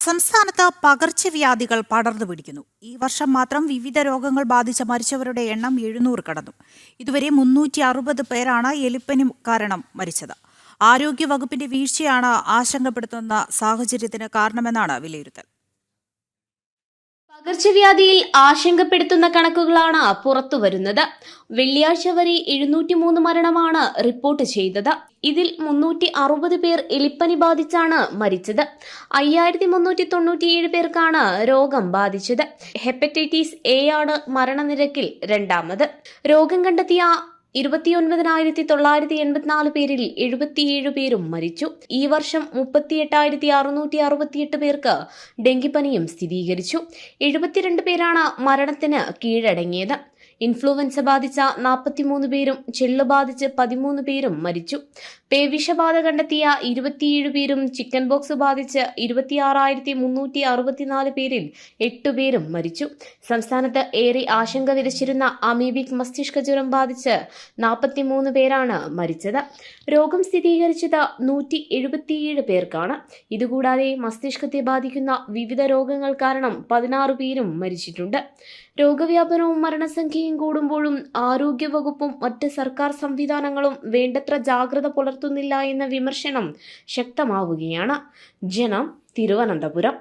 സംസ്ഥാനത്ത് പകർച്ചവ്യാധികൾ പടർന്നു പിടിക്കുന്നു. ഈ വർഷം മാത്രം വിവിധ രോഗങ്ങൾ ബാധിച്ച മരിച്ചവരുടെ എണ്ണം എഴുന്നൂറ് കടന്നു. ഇതുവരെ മുന്നൂറ്റി അറുപത് പേരാണ് എലിപ്പനി കാരണം മരിച്ചത്. ആരോഗ്യവകുപ്പിന്റെ വീഴ്ചയാണ് ആശങ്കപ്പെടുത്തുന്ന സാഹചര്യത്തിന് കാരണമെന്നാണ് വിലയിരുത്തൽ. പകർച്ചവ്യാധിയിൽ ആശങ്കപ്പെടുത്തുന്ന കണക്കുകളാണ് പുറത്തുവരുന്നത്. വെള്ളിയാഴ്ച വരെ എഴുന്നൂറ്റി മൂന്ന് മരണമാണ് റിപ്പോർട്ട് ചെയ്തത്. ഇതിൽ മുന്നൂറ്റി അറുപത് പേർ എലിപ്പനി ബാധിച്ചാണ് മരിച്ചത്. അയ്യായിരത്തി മുന്നൂറ്റി തൊണ്ണൂറ്റിയേഴ് പേർക്കാണ് രോഗം ബാധിച്ചത്. ഹെപ്പറ്റൈറ്റിസ് എ ആണ് മരണനിരക്കിൽ രണ്ടാമത്. രോഗം കണ്ടെത്തിയ ഇരുപത്തിയൊൻപതിനായിരത്തി തൊള്ളായിരത്തി എൺപത്തിനാല് പേരിൽ എഴുപത്തിയേഴ് പേരും മരിച്ചു. ഈ വർഷം മുപ്പത്തിയെട്ടായിരത്തി അറുന്നൂറ്റി അറുപത്തിയെട്ട് പേർക്ക് ഡെങ്കിപ്പനിയും സ്ഥിരീകരിച്ചു. എഴുപത്തിരണ്ട് പേരാണ് മരണത്തിന് കീഴടങ്ങിയത്. ഇൻഫ്ലുവൻസ ബാധിച്ച നാൽപ്പത്തിമൂന്ന് പേരും ചെള്ളു ബാധിച്ച് പതിമൂന്ന് പേരും മരിച്ചു. പേവിഷബാധ കണ്ടെത്തിയ ഇരുപത്തിയേഴ് പേരും ചിക്കൻ ബോക്സ് ബാധിച്ച് ഇരുപത്തിയാറായിരത്തി മുന്നൂറ്റി അറുപത്തിനാല് പേരിൽ എട്ടുപേരും മരിച്ചു. സംസ്ഥാനത്ത് ഏറെ ആശങ്ക വിതച്ചിരുന്ന അമീബിക് മസ്തിഷ്ക ജ്വരം ബാധിച്ച് നാൽപ്പത്തിമൂന്ന് പേരാണ് മരിച്ചത്. രോഗം സ്ഥിരീകരിച്ചത് നൂറ്റി എഴുപത്തിയേഴ് പേർക്കാണ്. ഇതുകൂടാതെ മസ്തിഷ്കത്തെ ബാധിക്കുന്ന വിവിധ രോഗങ്ങൾ കാരണം പതിനാറ് പേരും മരിച്ചിട്ടുണ്ട്. രോഗവ്യാപനവും മരണസംഖ്യയും കൂടുമ്പോഴും ആരോഗ്യവകുപ്പും മറ്റ് സർക്കാർ സംവിധാനങ്ങളും വേണ്ടത്ര ജാഗ്രത പുലർത്തുന്നില്ല എന്ന വിമർശനം ശക്തമാവുകയാണ്. ജനം തിരുവനന്തപുരം.